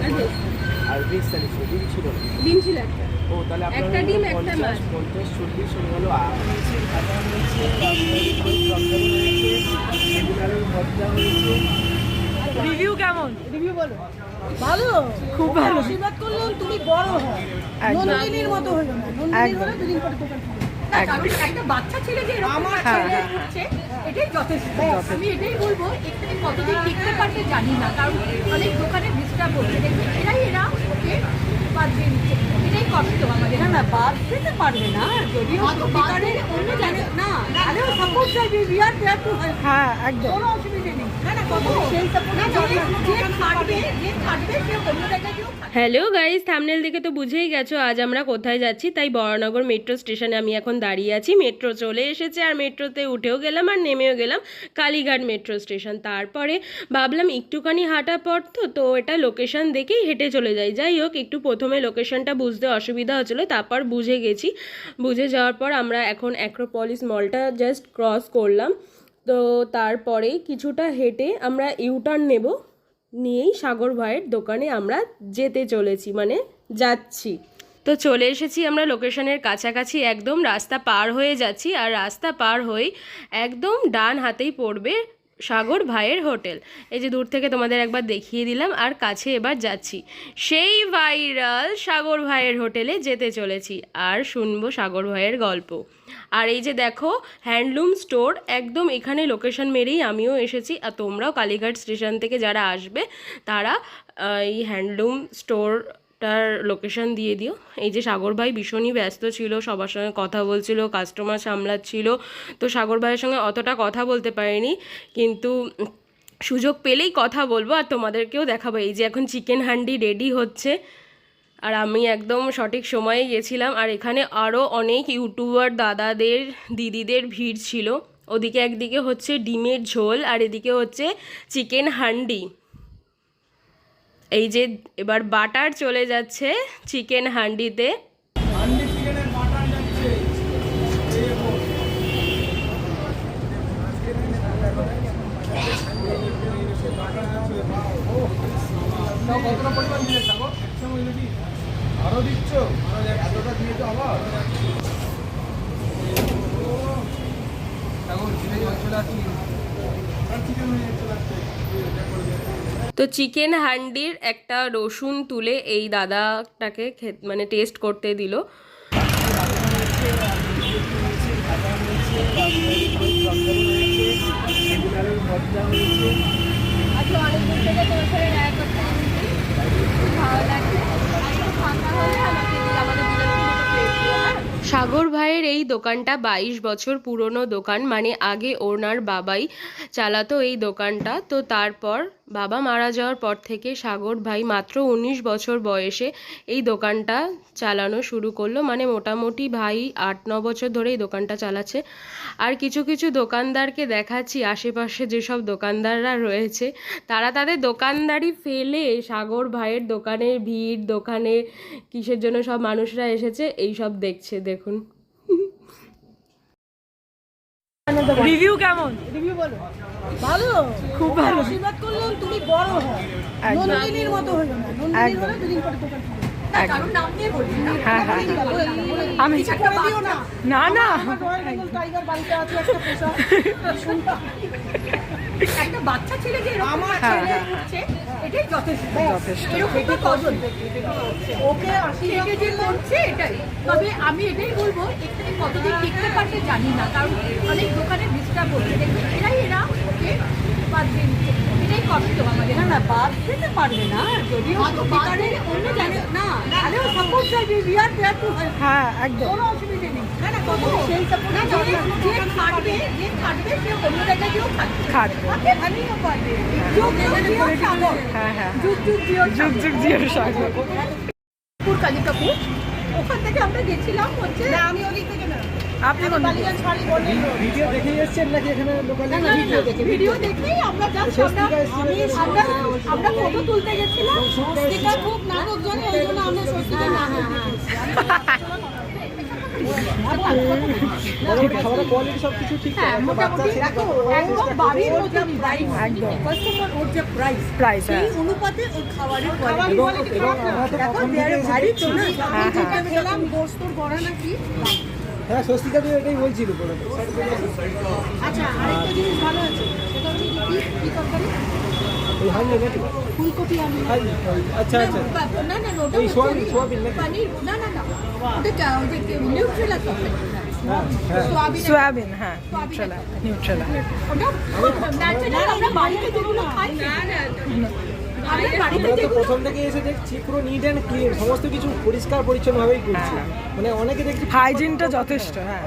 আর আর veg ডিম ছিল ডিম ছিল একটা। ও তাহলে আপনার একটা ডিম, একটা মাছ। পঞ্চাশ চল্লিশ হয়ে গেল আর হয়েছে ভর্তা রিভিউ কেমন? রিভিউ বলো। ভালো? খুব ভালো। আশীর্বাদ করলাম তুমি বড় হও। নন্দিনীর মতো হলো না নন্দিনী। হলে দুদিন পরে দোকান একটা বাচ্চা ছেলে যে আমার হ্যাঁ, হ্যাঁ, এটাই যথেষ্ট। আমি এটাই বলব এখানে কতদিন টিকতে পারবে জানি না কারণ অনেক দোকানে ডিস্টার্ব হচ্ছে। এরাই এরা ওকে বাদ দিয়ে দিচ্ছে এটাই কষ্ট আমাদের। না না বাদ দিতে পারবে না। যদিও সত্যিকারের অন্য জায়গায় না সাপোর্ট চাইবে দেয়ার হ্যাঁ একদম। কোনো অসুবিধা নেই। হ্যালো গাইস থামনেল দেখে তো বুঝেই গেছো, আজ আমরা কোথায় যাচ্ছি? তাই বড়নগর মেট্রো স্টেশনে আমি এখন দাঁড়িয়ে আছি। মেট্রো চলে এসেছে আর মেট্রোতে উঠেও গেলাম আর নেমেও গেলাম কালীঘাট মেট্রো স্টেশন তারপরে ভাবলাম একটুখানি হাঁটা পর তো তো এটা লোকেশন দেখেই হেঁটে চলে যাই। যাই হোক, একটু প্রথমে লোকেশনটা বুঝতে অসুবিধা হচ্ছিল, তারপর বুঝে গেছি। বুঝে যাওয়ার পর আমরা এখন অ্যাক্রোপলিস মলটা জাস্ট ক্রস করলাম। তো তারপরে কিছুটা হেঁটে আমরা ইউটার্ন নেব। নিয়েই সাগর ভাইয়ের দোকানে আমরা যেতে চলেছি মানে যাচ্ছি। তো চলে এসেছি আমরা লোকেশনের কাছাকাছি, একদম রাস্তা পার হয়ে যাচ্ছি। আর রাস্তা পার হয়ে একদম ডান হাতেই পড়বে সাগর ভাইয়ের হোটেল। এই যে দূর থেকে তোমাদের একবার দেখিয়ে দিলাম, আর কাছে এবার যাচ্ছি। সেই ভাইরাল সাগর ভাইয়ের হোটেলে যেতে চলেছি, আর শুনব সাগর ভাইয়ের গল্প। আর এই যে দেখো, হ্যান্ডলুম স্টোর, একদম এখানে লোকেশন মেরেই আমিও এসেছি, আর তোমরাও কালীঘাট স্টেশন থেকে যারা আসবে, তারা এই হ্যান্ডলুম স্টোরটার লোকেশন দিয়ে দিও। এই যে সাগর ভাই ভীষণই ব্যস্ত ছিল, সবার সঙ্গে কথা বলছিল কাস্টমার সামলাচ্ছিল। তো সাগর ভাইয়ের সঙ্গে অতটা কথা বলতে পারিনি, কিন্তু সুযোগ পেলেই কথা বলব আর তোমাদেরকেও দেখাবো। এই যে এখন চিকেন হান্ডি রেডি হচ্ছে আর আমি একদম সঠিক সময়ে গেছিলাম আর এখানে আরও অনেক ইউটিউবার দাদাদের, দিদিদের ভিড় ছিল। ওদিকে একদিকে হচ্ছে ডিমের ঝোল আর এদিকে হচ্ছে চিকেন হান্ডি। এই যে এবার বাটার চলে যাচ্ছে চিকেন হান্ডিতে চলে চিকেন চলে আসছে তো চিকেন হান্ডির একটা রসুন তুলে এই দাদাটাকে মানে টেস্ট করতে দিল। করতে ভালো আর একটু ফাঁকা হলে আমাকে দিয়ে আমাদের দুজনকে দুটো প্লেট দিও হ্যাঁ সাগর ভাইয়ের এই দোকানটা বাইশ বছর পুরনো দোকান। মানে আগে ওনার বাবাই চালাতো এই দোকানটা। তো তারপর বাবা মারা যাওয়ার পর থেকে সাগর ভাই মাত্র উনিশ বছর বয়সে এই দোকানটা চালানো শুরু করল। মানে মোটামুটি ভাই আট, ন বছর ধরে এই দোকানটা চালাচ্ছে। আর কিছু কিছু দোকানদারকে দেখাচ্ছি। আশেপাশে যেসব দোকানদাররা রয়েছে, তারা তাদের দোকানদারি ফেলে সাগর ভাইয়ের দোকানের ভিড়, দোকানে কিসের জন্য সব মানুষরা এসেছে এই সব দেখছে। দেখুন। রিভিউ কেমন? রিভিউ বলো। ভালো? খুব ভালো। আশীর্বাদ করলাম তুমি বড় হও। নন্দিনীর মতো হলো না। হলে দুদিন পরে হ্যাঁ হ্যাঁ হ্যাঁ। আমি না। না না। আমার রয়্যাল বেঙ্গল টাইগার বাড়িতে আছে একটা বাচ্চা ছেলে যে আমার ছেলে ছেলে এটাই যথেষ্ট। যথেষ্ট। এরকম তো কজন? ওকে থেকে যে করছে এটাই। তবে আমি এটাই বলব এখানে কতদিন টিকতে পারবে জানি না কারণ অনেক দোকানে ডিস্টার্ব হচ্ছে দেখবে এরাই এরা ওকে বাদ দিয়ে দিচ্ছে। এটাই কষ্ট আমাদের। না না বাদ দিতে পারবে না। যদিও সত্যিকারের অন্য জায়গায় না আরে সাপোর্ট চাইবে উই আর দেয়ার হ্যাঁ একদম। কোনো অসুবিধা নেই। না না কত সেই সাপোর্ট না যে যে খাটবে যে খাটবে সে অন্য জায়গায় গিয়েও খাটবে। খাটবে। তাকে পারবে। যুগ যুগ জিও সাগর। হ্যাঁ হ্যাঁ। যুগ যুগ জিও যুগ যুগ জিও সাগর। কালিকাপুর ওখান থেকে আমরা গেছিলাম হচ্ছে আমি ওদিক আপনি কোন ভিডিও দেখে এসেছেন নাকি এখানে লোকালে? ভিডিও দেখে ভিডিও দেখেই আমরা জাস্ট আমরা আমি আমরা আমরা ফটো তুলতে গেছিলাম। স্বস্তিকা খুব নাটক জানে ওই জন্য আমরা স্বস্তিকা না হ্যাঁ হ্যাঁ খাবারের হ্যাঁ হ্যাঁ তো তো হ্যাঁ, হ্যাঁ স্বস্তিকা দিয়ে এটাই বলছিল পুরো আচ্ছা আরেকটা জিনিস ভালো আছে সেটা হচ্ছে কি কি তরকারি ওই হাই নাকি ফুলকপি আলু আচ্ছা আচ্ছা না না না ওটা এই সোয়াবিন? পানির না না না ওটা নিউট্রেলা হ্যাঁ হ্যাঁ সোয়াবিন হ্যাঁ নিউট্রেলা নিউট্রেলা ওটা ন্যাচারাল আমরা বাড়িতে যেগুলো খাই না না প্রথম থেকে এসে দেখছি পুরো নিট অ্যান্ড ক্লিন সমস্ত কিছু পরিষ্কার পরিচ্ছন্নভাবেই করছে। হ্যাঁ। মানে অনেকে দেখছি হাইজিনটা যথেষ্ট হ্যাঁ।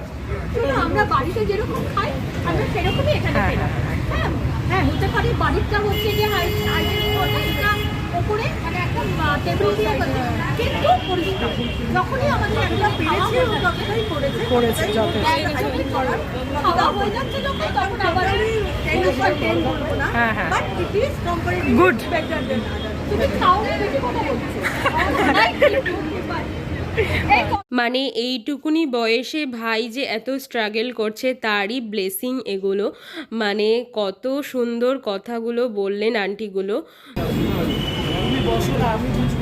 আমরা বাড়িতে যেরকম খাই আমরা সেরকমই এখানে হ্যাঁ, হ্যাঁ হ্যাঁ হতে পারে বাড়িটা হচ্ছে যে হাই হাইজেনিক ওটা এটা ওপরে মানে একটা টেবিল দিয়ে কিন্তু পরিষ্কার। যখনই আমাদের একটা পেরেছি ততটাই করেছে করেছে, হয়ে যাচ্ছে যখন তখন আবার হ্যাঁ, হ্যাঁ। But it is comparatively Good. Better then তুমি খাও বেশি কথা বলছো। মানে এইটুকুনি বয়সে ভাই যে এত স্ট্রাগল করছে তারই ব্লেসিং এগুলো। মানে কত সুন্দর কথাগুলো বললেন আন্টিগুলো। আমি বুঝব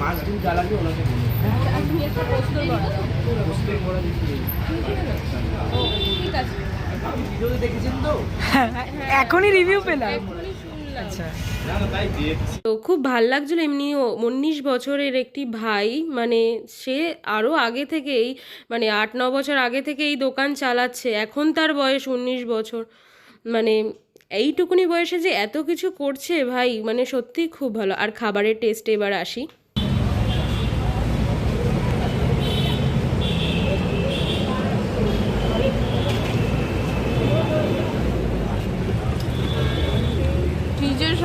মাছ ডিম জ্বালাবি ওনাকে তো হ্যাঁ, এখনই রিভিউ পেলাম। আচ্ছা। তো খুব ভালো লাগছিল এমনি উনিশ বছরের একটি ভাই মানে সে আরও আগে থেকেই মানে আট ন বছর আগে থেকে এই দোকান চালাচ্ছে। এখন তার বয়স উনিশ বছর। মানে এইটুকুনি বয়সে যে এত কিছু করছে ভাই মানে সত্যিই খুব ভালো। আর খাবারের টেস্টে এবার আসি।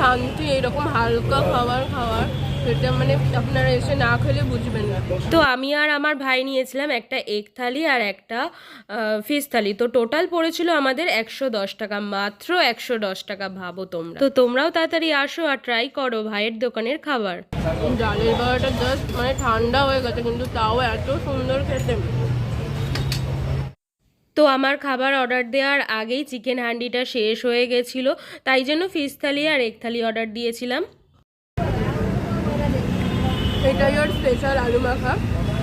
শান্তি, এরকম হালকা খাবার খাওয়ার। সেটা মানে আপনারা এসে না খেলে বুঝবেন না। তো আমি আর আমার ভাই নিয়েছিলাম একটা এগ থালি আর একটা ফিশ থালি। তো টোটাল পড়েছিল আমাদের একশো দশ টাকা মাত্র একশো দশ টাকা ভাবো তোমরা। তো তোমরাও তাড়াতাড়ি আসো আর ট্রাই করো ভাইয়ের দোকানের খাবার। ডালের বড়াটা জাস্ট মানে ঠান্ডা হয়ে গেছে কিন্তু তাও এত সুন্দর খেতে। তো আমার খাবার অর্ডার দেওয়ার আগেই চিকেন হান্ডিটা শেষ হয়ে গেছিল তাই জন্য ফিশ থালি আর এক থালি অর্ডার দিয়েছিলাম। এটাই ওর স্পেশাল আলু মাখা।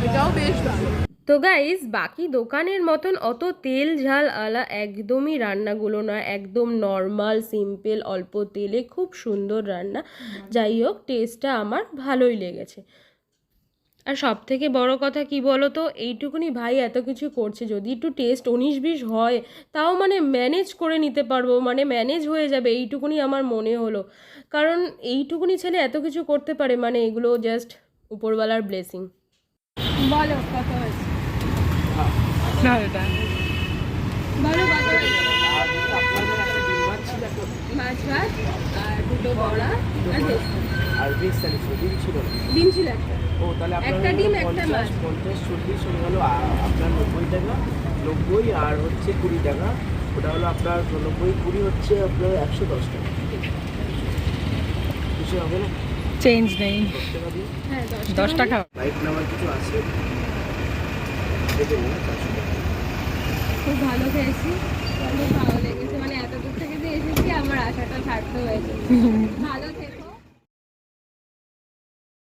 এটাও বেশ ভালো তো গাইজ বাকি দোকানের মতন অত তেল ঝাল আলা একদমই রান্নাগুলো না একদম নর্মাল সিম্পল অল্প তেলে খুব সুন্দর রান্না। যাই হোক টেস্টটা আমার ভালোই লেগেছে। আর সব থেকে বড় কথা কি বলো তো এইটুকুনি ভাই এত কিছু করছে, যদি একটু টেস্ট উনিশ বিশ হয়, তাও মানে ম্যানেজ করে নিতে পারব মানে ম্যানেজ হয়ে যাবে, এইটুকুনি আমার মনে হলো। কারণ এইটুকুনি ছেলে এত কিছু করতে পারে মানে এগুলো জাস্ট উপরওয়ালার ব্লেসিং বলো কত হয়েছে? না এটা। বলো কত হয়েছে? আর আপনাদের একটা ডিম মাছ ছিল ভাত আর দুটো বড়া আর ভেজ। আর ছিল ডিম ছিল ডিম ছিল একটা। ও তাহলে আপনার একটা হলো ডিম, একটা পঞ্চাশ মাছ। পঞ্চাশ চল্লিশ হয়ে গেলো আপনার নব্বই টাকা নব্বই আর হচ্ছে কুড়ি টাকা। ওটা হলো আপনার নব্বই কুড়ি হচ্ছে আপনার একশো দশ টাকা। কিছু হবে না? চেঞ্জ নেই। দশ টাকা। খুব ভালো খেয়েছি। ভালো লেগেছে। মানে এত দূর থেকে যে এসেছি আমার আশাটা সার্থক হয়েছে। ভালো থেকো